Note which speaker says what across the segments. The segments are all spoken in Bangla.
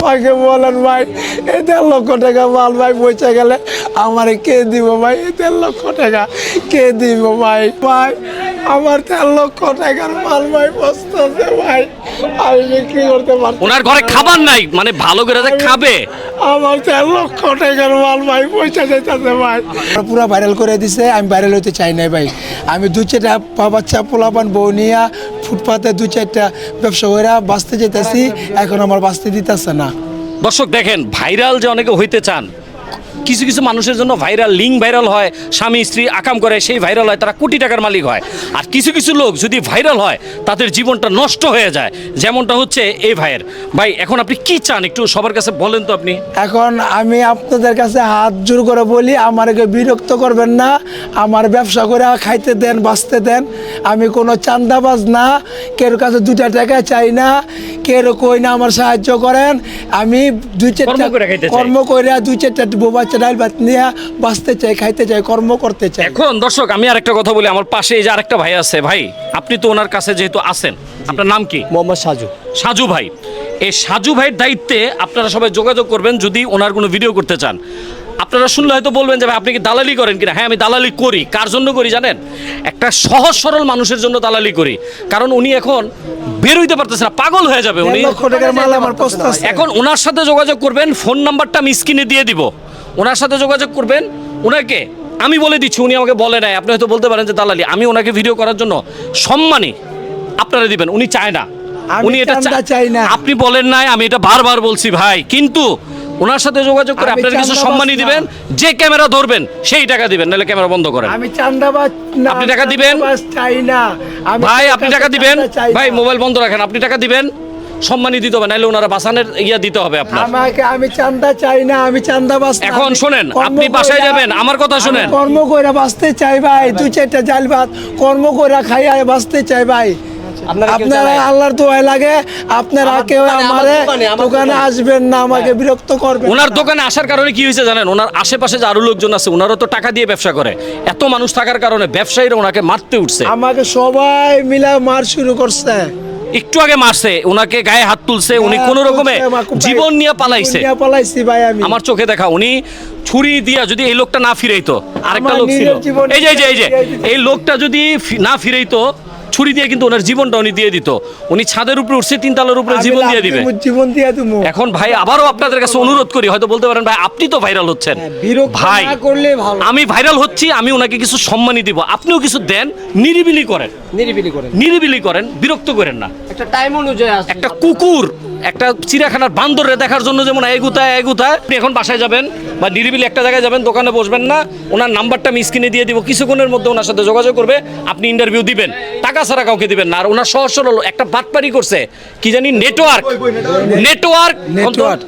Speaker 1: আমাকে বলেন ভাই এই দেড় লক্ষ টাকা মাল ভাই পৌঁছে গেলে আমারে কে দিব ভাই? এই দেড় লক্ষ টাকা কে দিব ভাই? ভাই আমার দেড় লক্ষ টাকার মাল ভাই বসতেছে ভাই। আমি বিক্রি করতে পারছি
Speaker 2: ওনার ঘরে খাবার নাই মানে ভালো করে যে খাবে।
Speaker 1: আমার দেড় লক্ষ টাকার মাল ভাই পয়সা যাইতেছে ভাই। পুরো ভাইরাল করে দিছে আমি ভাইরাল হতে চাই নাই ভাই। আমি দু চারটা বাচ্চা পোলাপান বউ নিয়া ফুটপাতে দু চারটা ব্যবসা করে বাঁচতে যেতেছি এখন আমার বাঁচতে দিতেছে না।
Speaker 2: দর্শক দেখেন, ভাইরাল যে অনেকে হইতে চান কিছু কিছু মানুষের জন্য ভাইরাল লিঙ্ক ভাইরাল হয় স্বামী স্ত্রী আকাম করে সেই ভাইরাল হয় তারা কোটি টাকার মালিক হয়। আর কিছু কিছু লোক যদি ভাইরাল হয় তাদের জীবনটা নষ্ট হয়ে যায়। যেমনটা হচ্ছে এই ভাইয়ের। ভাই এখন আপনি কি চান? একটু সবার কাছে বলেন তো আপনি।
Speaker 1: এখন আমি আপনাদের কাছে হাত জোর করে বলি আমাকে বিরক্ত করবেন না। আমার ব্যবসা করে খাইতে দেন বাঁচতে দেন। আমি কোনো চান্দাবাজ না। কেউ কাছে দুটা টাকা চাই না। কেউ কই না আমার সাহায্য করেন। আমি দুই চারটা
Speaker 2: করে।
Speaker 1: কর্ম করে দুই চারটা বোবাচ্চা ডাল ভাত নিয়ে বাঁচতে চাই খাইতে চাই কর্ম করতে চাই
Speaker 2: এখন দর্শক আমি আরেকটা কথা বলি আমার পাশে এই যে আরেকটা ভাই আছে ভাই আপনি তো ওনার কাছে যেহেতু আছেন আপনার নাম কি?
Speaker 3: মোহাম্মদ সাজু।
Speaker 2: সাজু ভাই। এই সাজু ভাইয়ের দায়িত্বে আপনারা সবাই যোগাযোগ করবেন যদি ওনার কোনো ভিডিও করতে চান। আপনারা শুনলে হয়তো বলবেন যে ভাই আপনি কি দালালি করেন কিনা? হ্যাঁ আমি দালালি করি। কার জন্য করি জানেন? একটা সহজ সরল মানুষের জন্য দালালি করি। কারণ উনি এখন বের হইতে পারতেছে না পাগল হয়ে যাবে উনি। এখন ওনার সাথে যোগাযোগ করবেন ফোন নাম্বারটা আমি স্ক্রিনে দিয়ে দিব। ওনার সাথে যোগাযোগ করবেন। ওনাকে আমি বলে দিচ্ছি উনি আমাকে বলে নাই। আপনি হয়তো বলতে পারেন যে দালালি আমি ওনাকে ভিডিও করার জন্য সম্মানী আপনারা দিবেন উনি চায় না। উনি এটা
Speaker 1: চাই না।
Speaker 2: আপনি বলেন নাই আমি এটা বারবার বলছি ভাই। কিন্তু ওনার সাথে যোগাযোগ করে আপনারা কিছু
Speaker 1: চান্দাবাজ
Speaker 2: সম্মানী দিবেন যে ক্যামেরা ধরবেন সেই টাকা দিবেন নাহলে ক্যামেরা বন্ধ করেন।
Speaker 1: আমি চান্দাবাজ না
Speaker 2: আপনি টাকা দিবেন?
Speaker 1: চাই না।
Speaker 2: ভাই আপনি টাকা দিবেন? ভাই মোবাইল বন্ধ রাখেন আপনি টাকা দিবেন? সম্মানী দিতে হবে নাহলে ওনারা বাসানের ইয়া দিতে হবে আপনার
Speaker 1: আমাকে আমি চান্দা চাই না আমি চান্দাবাজ না।
Speaker 2: এখন শোনেন, আপনি বাসায় যাবেন, আমার কথা শোনেন।
Speaker 1: কর্ম করে বাঁচতে চাই ভাই দু চারটা জাল ভাত কর্ম করে খাই আর বাঁচতে চাই ভাই
Speaker 3: আপনারা?
Speaker 1: আল্লাহর দোয়াই লাগে আপনারা কেউ
Speaker 3: আমারে দোকানে।
Speaker 1: আসবেন না আমাকে বিরক্ত করবেন
Speaker 2: ওনার দোকানে আসার কারণে কি হয়েছে জানেন ওনার আশেপাশে যে আরও লোকজন আছে ওনারও তো টাকা দিয়ে ব্যবসা করে এত মানুষ থাকার কারণে ব্যবসায়ীরা ওনাকে মারতে উঠছে
Speaker 1: আমাকে সবাই মিলে মার শুরু করছে
Speaker 2: একটু আগে মারছে ওনাকে গায়ে হাত তুলছে উনি
Speaker 1: হ্যাঁ,
Speaker 2: কোন রকমে জীবন নিয়ে পালাইছে।
Speaker 1: পালাইছি ভাই আমি।
Speaker 2: আমার চোখে দেখা উনি ছুরি দিয়া যদি এই লোকটা না ফিরাইতো আরেকটা লোক ছিল। এই যে এই যে এই যে এই লোকটা যদি না ফিরাইতো ছুরি দিয়ে কিন্তু ওনার জীবনটা উনি দিয়ে দিত। উনি ছাদের উপরে উঠছে তিনতলার উপরে জীবন দিয়ে দিবে।
Speaker 1: জীবন দিয়ে তুমি
Speaker 2: এখন ভাই আবারও আপনাদের কাছে অনুরোধ করি হয়তো বলতে পারেন ভাই আপনি তো ভাইরাল হচ্ছেন।
Speaker 1: হ্যাঁ,
Speaker 2: ভাই
Speaker 1: করলে ভালো।
Speaker 2: আমি ভাইরাল হচ্ছি আমি ওনাকে কিছু সম্মানই দিব। আপনিও কিছু দেন নিরিবিলি করেন।
Speaker 3: নিরিবিলি করে
Speaker 2: নিরিবিলি করেন বিরক্ত করেন না।
Speaker 3: একটা টাইম অনুযায়ী
Speaker 2: একটা কুকুর একটা চিড়িয়াখানার বান্দরে দেখার জন্য যেমন এগুতায় এগুতায় আপনি এখন বাসায় যাবেন বা নিরিবিলি একটা জায়গায় যাবেন দোকানে বসবেন না ওনার নাম্বারটা আমি স্ক্রিনে দিয়ে দিব কিছুক্ষণের মধ্যে ওনার সাথে যোগাযোগ করবে আপনি ইন্টারভিউ দিবেন। টাকা ছাড়া কাউকে দিবেন না। আর ওনার সহজ সরল একটা বাটপারি করছে কি জানি নেটওয়ার্ক নেটওয়ার্ক
Speaker 1: নেটওয়ার্ক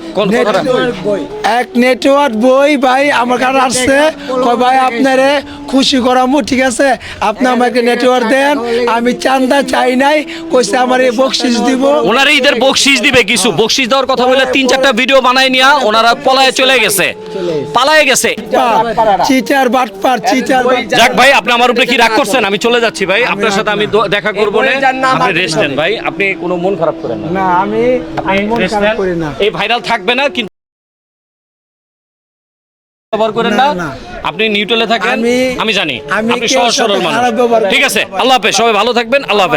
Speaker 1: এক নেটওয়ার্ক বই ভাই আমার কাছে আসছে। কয় ভাই আপনারে খুশি করামু ঠিক আছে? আপনি আমাকে নেটওয়ার্ক দেন। আমি চান্দা চাই নাই কইছে আমার এই বকশিস দিব।
Speaker 2: ওনারা ঈদের বকশিস দিবে কিছু। বকশিস দেওয়ার কথা বলে তিন চারটা ভিডিও বানাই নিয়া ওনারা পলায় চলে গেছে। পালায় গেছে।
Speaker 1: চিটার বাটপার চিটার
Speaker 2: যাক ভাই আপনি আমার উপরে কি রাগ করছেন? আমি চলে যাচ্ছি ভাই। আপনার সাথে আমি দেখা করব না। আপনি
Speaker 3: আমার
Speaker 2: রেস্ট নেন ভাই আপনি কোনো মন খারাপ করেন না।
Speaker 1: আমি আমি মন খারাপ করি না।
Speaker 2: এই ভাইরাল থাকবে না কিন্তু ব্যবহার করেন না।
Speaker 1: না, না।
Speaker 2: আপনি নিউট্রালে থাকেন
Speaker 1: আমি-
Speaker 2: জানি।
Speaker 1: আমি
Speaker 2: আপনি সহজ সরল মানুষ। ঠিক আছে। আল্লাহ হাফেজ সবাই ভালো থাকবেন আল্লাহ হাফেজ।